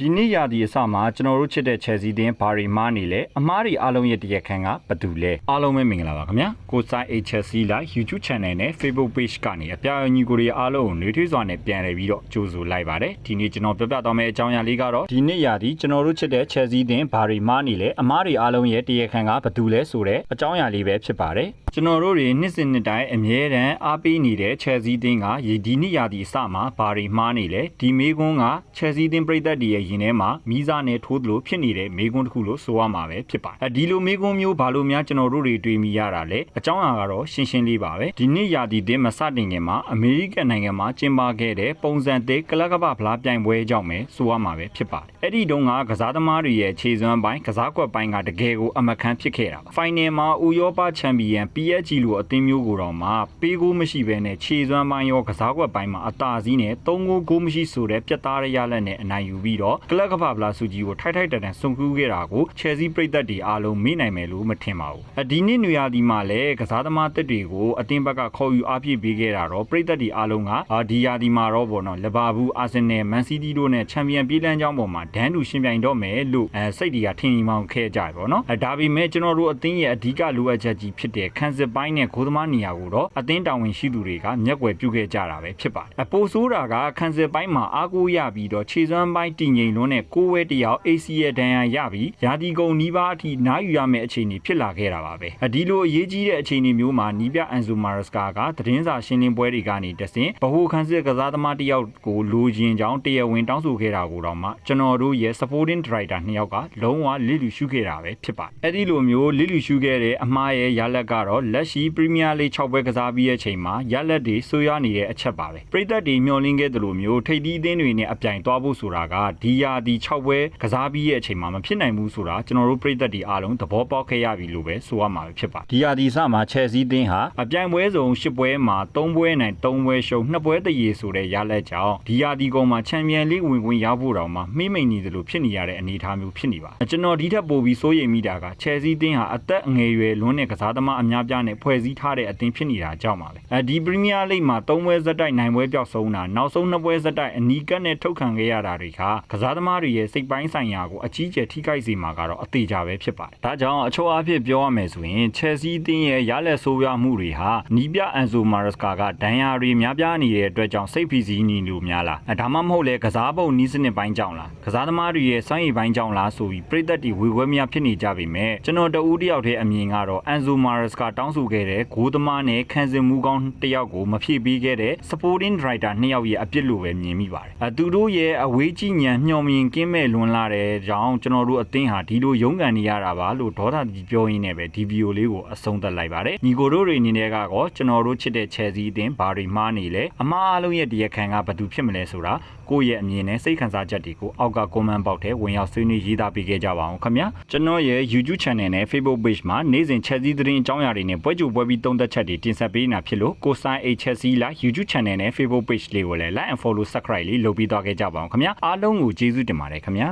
ဒီနေ့ရာဒီအစမှာကျွန်တော်တို့ချစ်တဲ့ Chelsea တင်းဘာတွေမားနေလဲအမားတွေအားလုံးရဲ့တရက်ခန့်ကဘာတူလဲအားလုံးပဲမင်္ဂလာပါခင်ဗျာကိုစိုင်း Chelsea လာ YouTube Channel နဲ့ Facebook Page ကနေအပြာအညီကိုတွေအားလုံးကိုနှွေးထွေးစွာနဲ့ပြန်လည်ပြီးတော့ကြိုဆိုလိုက်ပါတယ်ဒီနေ့ကျွန်တော်ပြပြသွားမယ့်အကြောင်းအရာလေးကတော့ဒီနေ့ရာဒီကျွန်တော်တို့ချစ်တဲ့ Chelsea တင်းဘာတွေမားနေလဲအမားတွေအားလုံးရဲ့တရက်ခန့်ကဘာတူလဲဆိုတဲ့အကြောင်းအရာလေးပဲဖြစ်ပါတယ်ကျွန်တော်တို့တွေနှစ်စဉ်နှစ်တိုင်းအမြဲတမ်းအားပေးနေတဲ့ Chelsea တင်းကဒီနေ့ရာဒီအစမှာဘာတွေမားနေလဲဒီမေးခွန်းက Chelsea တင်းပြည်သက်တွေရဲ့ရင်ထဲမှာမီးစားနဲ့ထိုးသလိုဖြစ်နေတဲ့မေးခွန်းတစ်ခုလို့ဆိုရမှာပဲဖြစ်ပါတယ်အဲဒီလိုမေးခွန်းမျိုးဘာလို့များကျွန်တော်တို့တွေတွေးမိရတာလဲအကြောင်းအရာကတော့ရှင်းရှင်းလေးပါပဲဒီနေ့ရာဒီတင်းမစတင်ခင်မှာအမေရိကန်နိုင်ငံမှာကျင်းပခဲ့တဲ့ပုံစံသေးကလပ်ကပဖလားပြိုင်ပွဲကြောင့်ပဲဆိုရမှာပဲဖြစ်ပါတယ်အဲ့ဒီတုန်းကကစားသမားတွေရဲ့ခြေစွမ်းပိုင်းကစားကွက်ပိုင်းကတကယ်ကိုအမကန်ဖြစ်ခဲ့တာပါဖိုင်နယ်မှာဥရောပချန်ပီယံ PSG လိုအသင်းမျိုးကိုတော့မှပေးကိုမရှိဘဲနဲ့ခြေစွမ်းပိုင်းရောကစားကွက်ပိုင်းမှာအသာစီးနဲ့၃ဂိုးဂိုးမရှိဆိုတဲ့ပြတ်သားရရလက်နဲ့အနိုင်ယူပြီးတော့ကလပ်ကပဖလားစုကြီးကိုထိုက်ထိုက်တန်တန်စွန့်ကူးခဲ့တာကို Chelsea ပြည်သက်တွေအားလုံးမေ့နိုင်မယ်လို့မထင်ပါဘူးအဒီနေ့နွေရာသီမှာလည်းကစားသမားတက်တွေကိုအသင်းဘက်ကခေါ်ယူအားပြည့်ပေးခဲ့တာတော့ပြည်သက်တွေအားလုံးကအာဒီရာသီမှာတော့ဗောနော်လီဗာပူးအာဆင်နယ်မန်စီးတီးတို့နဲ့ချန်ပီယံပြေးလန်းကြောင်းပေါ်မှာဒန်းတူရှင်ပြိုင်တော့မယ်လို့အဲစိတ်တွေကထင်မှောင်ခဲ့ကြတယ်ဗောနော်အဲဒါပေမဲ့ကျွန်တော်တို့အသင်းရဲ့အဓိကလိုအပ်ချက်ကြီးဖြစ်တဲ့ခန်းစစ်ပိုင်းနဲ့ဂိုးသမားနေရာကိုတော့အသင်းတာဝန်ရှိသူတွေကမျက်ကွယ်ပြုခဲ့ကြတာပဲဖြစ်ပါတယ်အပိုဆိုးတာကခန်းစစ်ပိုင်းမှာအားကိုးရပြီးတော့ခြေစွမ်းပိုင်းတည်ငြိမ်လွန်းတဲ့ကိုဝဲတယောက် AC ရဲ့ဒဏ်ရာရပြီးရာဒီကုံနီးပါးအထိနားယူရမယ့်အခြေအနေဖြစ်လာခဲ့တာပါပဲအဒီလိုအရေးကြီးတဲ့အခြေအနေမျိုးမှာနီးပြအန်ဇူမာရစကာကသတင်းစာရှင်းလင်းပွဲတွေကနေတဆင့်ဗဟိုခန်းစစ်ကစားသမားတယောက်ကိုလိုချင်ကြောင်းတရားဝင်တောင်းဆိုခဲ့တာကိုတော့မှကျွန်တော်တို့ရဲ့ supporting director နှစ်ယောက်ကလုံးဝလစ်လူရှုခဲ့တာပဲဖြစ်ပါတယ်အဲ့ဒီလိုမျိုးလစ်လူရှုခဲ့တဲ့အမှားရဲ့ရလက်ကတော့လက်ရှိ Premier League 6ပွဲကစားပြီးတဲ့အချိန်မှာရလက်တွေဆိုးရွားနေတဲ့အချက်ပါပဲပြည်သက်တွေမျှော်လင့်ခဲ့သလိုမျိုးထိပ်သီးအသင်းတွေနဲ့အပြိုင်သွားဖို့ဆိုတာကဒီယာဒီ6ပွဲကစားပြီးရဲ့အချိန်မှာမဖြစ်နိုင်ဘူးဆိုတာကျွန်တော်တို့ပြည်သက်တွေအားလုံးသဘောပေါက်ခဲ့ရပြီလို့ပဲဆိုရမှာပဲဖြစ်ပါတယ်ဒီယာဒီစမှာ Chelsea အသင်းဟာအပြိုင်ပွဲစုံ10ပွဲမှာ3ပွဲနိုင်3ပွဲရှုံး2ပွဲတရေဆိုတဲ့ရလက်ကြောင့်ဒီယာဒီကုန်းမှာချန်ပီယံလိဝင်ခွင့်ရဖို့တောင်မှမှိမိန်နေသလိုဖြစ်နေရတဲ့အနေအထားမျိုးဖြစ်နေပါကျွန်တော်ဒီထက်ပိုပြီးစိုးရိမ်မိတာက Chelsea အသင်းဟာအသက်အငယ်ရွယ်လွန်းတဲ့ကစားသမားအများပြားနဲ့ဖွဲ့စည်းထားတဲ့အသင်းဖြစ်နေတာကြောင့်ပါပဲအဲဒီ Premier League မှာ3ပွဲဇက်တိုက်နိုင်ပွဲပြောက်ဆုံးတာနောက်ဆုံး2ပွဲဇက်တိုက်အနီးကပ်နဲ့ထုတ်ခံခဲ့ရတာတွေကကစားသမားတွေရဲ့စိတ်ပိုင်းဆိုင်ရာကိုအကြီးကျယ်ထိခိုက်စေမှာကတော့အသေးကြပဲဖြစ်ပါတယ်ဒါကြောင့်အချို့အဖြစ်ပြောရမယ်ဆိုရင် Chelsea အသင်းရဲ့ရလက်ဆိုးရွားမှုတွေဟာနီးပြအန်ဇိုမာရစကာကဒဏ်ရာတွေများပြားနေတဲ့အတွက်ကြောင့်စိတ်ဖိစီးနေလို့များလားဒါမှမဟုတ်လေကစားပုံနီးစနစ်ပိုင်းကြောင့်လားကစားသမားတွေရဲ့စွမ်းရည်ပိုင်းကြောင့်လားဆိုပြီးပြည်သက်တွေဝေခွဲများဖြစ်နေကြပေမဲ့ကျွန်တော်တဦးတယောက်တည်းအမြင်ကတော့အန်ဇိုမာရစကာတောင်းဆိုခဲ့တဲ့ဂိုးသမားနဲ့ခံစင်မှုကောင်းတယောက်ကိုမဖြည့်ပေးခဲ့တဲ့ supporting director နှစ်ယောက်ရဲ့အပြစ်လို့ပဲမြင်မိပါတယ်အသူတို့ရဲ့အဝေးကြီးညံမျှော်မြင်ကင်းမဲ့လွန်လာတဲ့ကြောင့်ကျွန်တော်တို့အသင်းဟာဒီလိုရုန်းကန်နေရတာပါလို့ဒေါသကြီးပြောရင်းနဲ့ပဲဒီဗီဒီယိုလေးကိုအဆုံးသတ်လိုက်ပါတယ်ညီကိုတို့တွေအနေနဲ့ကတော့ကျွန်တော်တို့ချစ်တဲ့ Chelsea အသင်းဘာတွေမှားနေလဲအမှားအလုံးရဲ့တရားခံကဘာသူဖြစ်မလဲဆိုတာ ကိုယ့်ရဲ့အမြင်နဲ့စိတ်ခံစားချက်တွေကိုအောက်က comment box ထဲဝင်ရောက်ဆွေးနွေးရေးသားပေးခဲ့ကြပါအောင်ခင်ဗျာကျွန်တော်ရဲ့ YouTube channel နဲ့ Facebook page မှာနေ့စဉ် Chelsea သတင်းအကြောင်းအရာတွေနဲ့ပွဲကြိုပွဲပြီးသုံးသက်ချက်တွေတင်ဆက်ပေးနေတာဖြစ်လို့ကိုဆိုင် Chelsea လာ YouTube channel နဲ့ Facebook page လေးကိုလည်း like and follow subscribe လေးလုပ်ပြီးသွားခဲ့ကြပါအောင်ခင်ဗျာအားလုံးကိုကျေးဇူးတင်ပါတယ်ခင်ဗျာ